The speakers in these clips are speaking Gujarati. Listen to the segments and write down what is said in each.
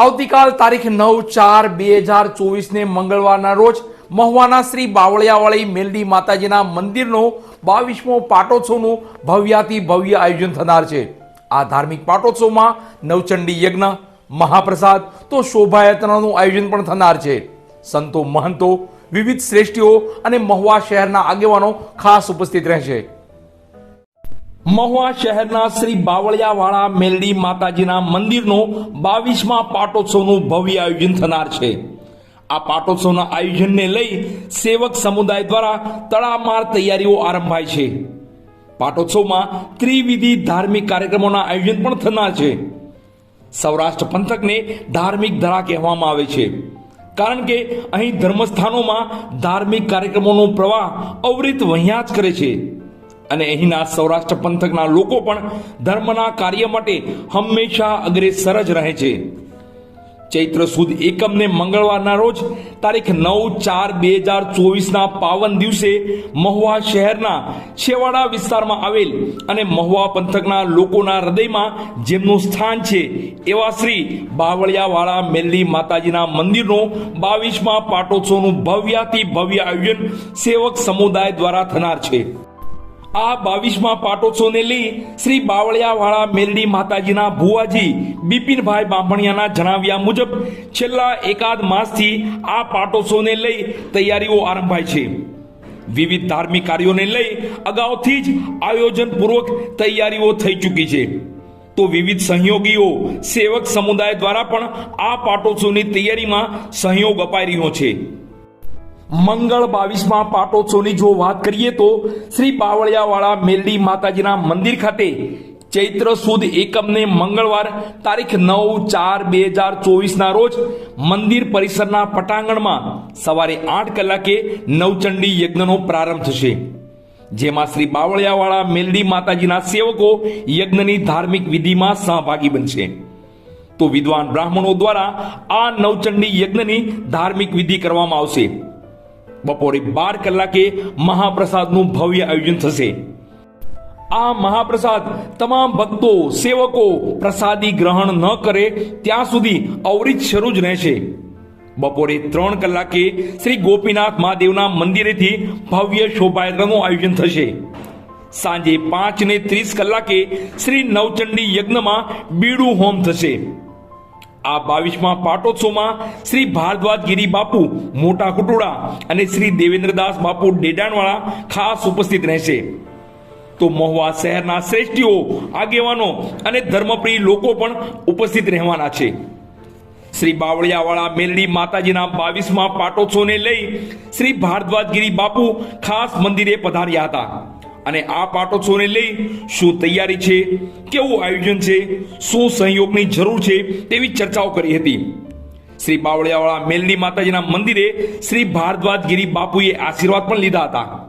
આવતીકાલ તારીખ નવ ચાર બે હજાર ચોવીસને મંગળવારના રોજ મહુવાના શ્રી બાવળિયાવાળી મેલડી માતાજીના મંદિરનો બાવીસમો પાટોત્સવનું ભવ્યાતિ ભવ્ય આયોજન થનાર છે. આ ધાર્મિક પાટોત્સવમાં નવચંડી યજ્ઞ, મહાપ્રસાદ તો શોભાયાત્રાનું આયોજન પણ થનાર છે. સંતો મહંતો, વિવિધ શ્રેષ્ઠીઓ અને મહુવા શહેરના આગેવાનો ખાસ ઉપસ્થિત રહેશે. મહુવા શહેરના શ્રી બાવળિયાવાળા મેલડી માતાજીના મંદિરનો બાવીસમાં પાટોત્સવનું ભવ્ય આયોજન થનાર છે. આ પાટોત્સવના આયોજનને લઈ સેવક સમુદાય દ્વારા તડામાર તૈયારીઓ આરંભાય છે. પાટોત્સવમાં ત્રિવિધિ ધાર્મિક કાર્યક્રમોના આયોજન પણ થનાર છે. સૌરાષ્ટ્ર પંથકને ધાર્મિક ધરા કહેવામાં આવે છે. કારણ કે અહીં ધર્મસ્થાનોમાં ધાર્મિક કાર્યક્રમોનો પ્રવાહ અવરિત વહ્યા જ કરે છે. અને અહીંના સૌરાષ્ટ્ર પંથકના લોકો પણ ધર્મના કાર્ય માટે હંમેશા અગ્રેસર જ રહે છે. ચૈત્ર સુદ એકમને મંગળવારના રોજ તારીખ નવ ચાર બે હજાર ચોવીસના પાવન દિવસે મહુવા શહેરના છેવાડા વિસ્તારમાં આવેલ અને મહુવા પંથકના લોકોના હૃદયમાં જેમનું સ્થાન છે એવા શ્રી બાવળિયાવાળા મેલ્લી માતાજીના મંદિરનો બાવીસમાં પાટોત્સવનું ભવ્યાતિ ભવ્ય આયોજન સેવક સમુદાય દ્વારા થનાર છે. આ બાવીસમાં પાટોત્સવને લઈ શ્રી બાવળિયાવાળા મેરડી માતાજીના ભુવાજી બિપિનભાઈ બાંભણિયાના જણાવ્યા મુજબ છેલ્લા એકાદ માસથી આ પાટોત્સવને લઈ તૈયારીઓ આરંભાય છે. વિવિધ ધાર્મિક કાર્યોને લઈ અગાઉથી જ આયોજનપૂર્વક તૈયારીઓ થઈ ચૂકી છે. તો વિવિધ સહયોગીઓ, સેવક સમુદાય દ્વારા પણ આ પાટોત્સવની તૈયારીમાં સહયોગ અપાઈ રહ્યો છે. મંગળ બાવીસમાં પાટોત્સવની જો વાત કરીએ તો શ્રી બાવળિયાવાળા મેલડી માતાજીના મંદિર ખાતે ચૈત્ર સુદ એકમને મંગળવાર તારીખ નવ ચાર બે હજાર ચોવીસના રોજ મંદિર પરિસરના પટાંગણમાં સવારે આઠ કલાકે નવચંડી યજ્ઞનો પ્રારંભ થશે. જેમાં શ્રી બાવળિયાવાળા મેલડી માતાજીના સેવકો યજ્ઞની ધાર્મિક વિધિમાં સહભાગી બનશે. તો વિદ્વાન બ્રાહ્મણો દ્વારા આ નવચંડી યજ્ઞની ધાર્મિક વિધિ કરવામાં આવશે. બપોરે બાર કલાકે મહાપ્રસાદનું ભવ્ય આયોજન થશે. આ મહાપ્રસાદ તમામ ભક્તો, સેવકો પ્રસાદી ગ્રહણ ન કરે ત્યાં સુધી અવરિત શરૂ જ રહેશે. બપોરે ત્રણ કલાકે શ્રી ગોપીનાથ મહાદેવના મંદિરેથી ભવ્ય શોભાયાત્રાનું આયોજન થશે. સાંજે પાંચ ને ત્રીસ કલાકે શ્રી નવચંડી યજ્ઞમાં બીડું હોમ થશે. આ બાવીસમાં પાટોત્સવમાં શ્રી ભારદ્વાજ ગિરી બાપુ, મોટા કુટુડા અને શ્રી દેવેન્દ્રદાસ બાપુ ડેડાણવાળા ખાસ ઉપસ્થિત રહેશે. તો મહુવા શહેરના શ્રેષ્ઠીઓ, આગેવાનો અને ધર્મપ્રિય લોકો પણ ઉપસ્થિત રહેવાના છે. શ્રી બાવળિયાવાળા મેલડી માતાજીના બાવીસમાં પાટોત્સવને લઈ શ્રી ભારદ્વાજગીરી બાપુ ખાસ મંદિરે પધાર્યા હતા. અને આ પાટોત્સવને લઈ શું તૈયારી છે? કેવું આયોજન છે? શું સહયોગની જરૂર છે? તેવી ચર્ચાઓ કરી હતી. શ્રી બાવળિયાવાળા મેલની માતાજીના મંદિરે શ્રી ભારદ્વાજગીરી બાપુએ આશીર્વાદ પણ લીધા હતા.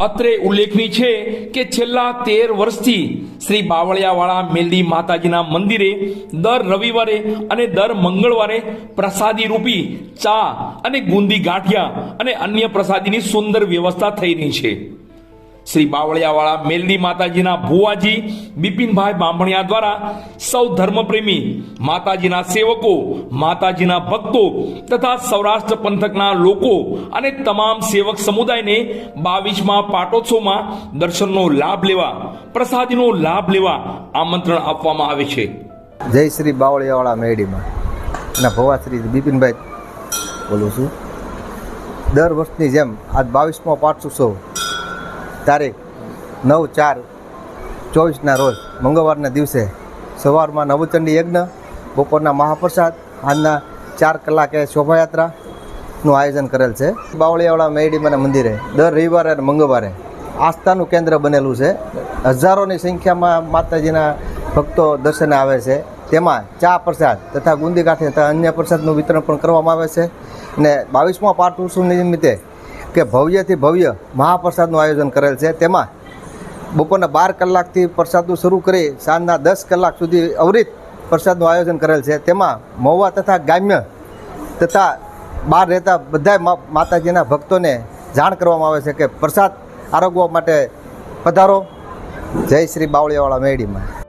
અત્રે ઉલ્લેખનીય છે કે છેલ્લા તેર વર્ષથી શ્રી બાવળિયાવાળા મેલડી માતાજીના મંદિરે દર રવિવારે અને દર મંગળવારે પ્રસાદી રૂપી ચા અને ગુંદી ગાંઠિયા અને અન્ય પ્રસાદીની સુંદર વ્યવસ્થા થઈ રહી છે. શ્રી બાવળિયાવાળા મેલડી માતાજીના ભુવાજી બિપિનભાઈ બાંભણિયા દ્વારા સૌ ધર્મપ્રેમી માતાજીના સેવકો, માતાજીના ભક્તો તથા સૌરાષ્ટ્ર પંથકના લોકો અને તમામ સેવક સમુદાયને બાવીસમાં પાટોત્સવમાં દર્શનનો લાભ લેવા, પ્રસાદીનો લાભ લેવા આમંત્રણ આપવામાં આવે છે. જય શ્રી બાવળિયાવાળા મેડીમાં અને ભવા શ્રી બિપિનભાઈ બોલું છું. દર વર્ષની જેમ આજ બાવીસમો પાઠોત્સવ તારીખ નવ ચાર ચોવીસના રોજ મંગળવારના દિવસે સવારમાં નવચંડી યજ્ઞ, બપોરના મહાપ્રસાદ આજના ચાર કલાકે શોભાયાત્રાનું આયોજન કરેલ છે. બાવળિયાવાળા મેડીમાના મંદિરે દર રવિવારે અને મંગળવારે આસ્થાનું કેન્દ્ર બનેલું છે. હજારોની સંખ્યામાં માતાજીના ભક્તો દર્શને આવે છે. તેમાં ચા પ્રસાદ તથા ગુંદી કાંઠે તથા અન્ય પ્રસાદનું વિતરણ પણ કરવામાં આવે છે. અને બાવીસમા પાઠ ઉત્સવ નિમિત્તે કે ભવ્યથી ભવ્ય મહાપ્રસાદનું આયોજન કરેલ છે. તેમાં બપોરના બાર કલાકથી પ્રસાદનું શરૂ કરી સાંજના દસ કલાક સુધી અવરિત પ્રસાદનું આયોજન કરેલ છે. તેમાં મહુવા તથા ગ્રામ્ય તથા બહાર રહેતા બધા માતાજીના ભક્તોને જાણ કરવામાં આવે છે કે પ્રસાદ આરોગવા માટે પધારો. જય શ્રી બાવળીયાવાળા મેડીમાં.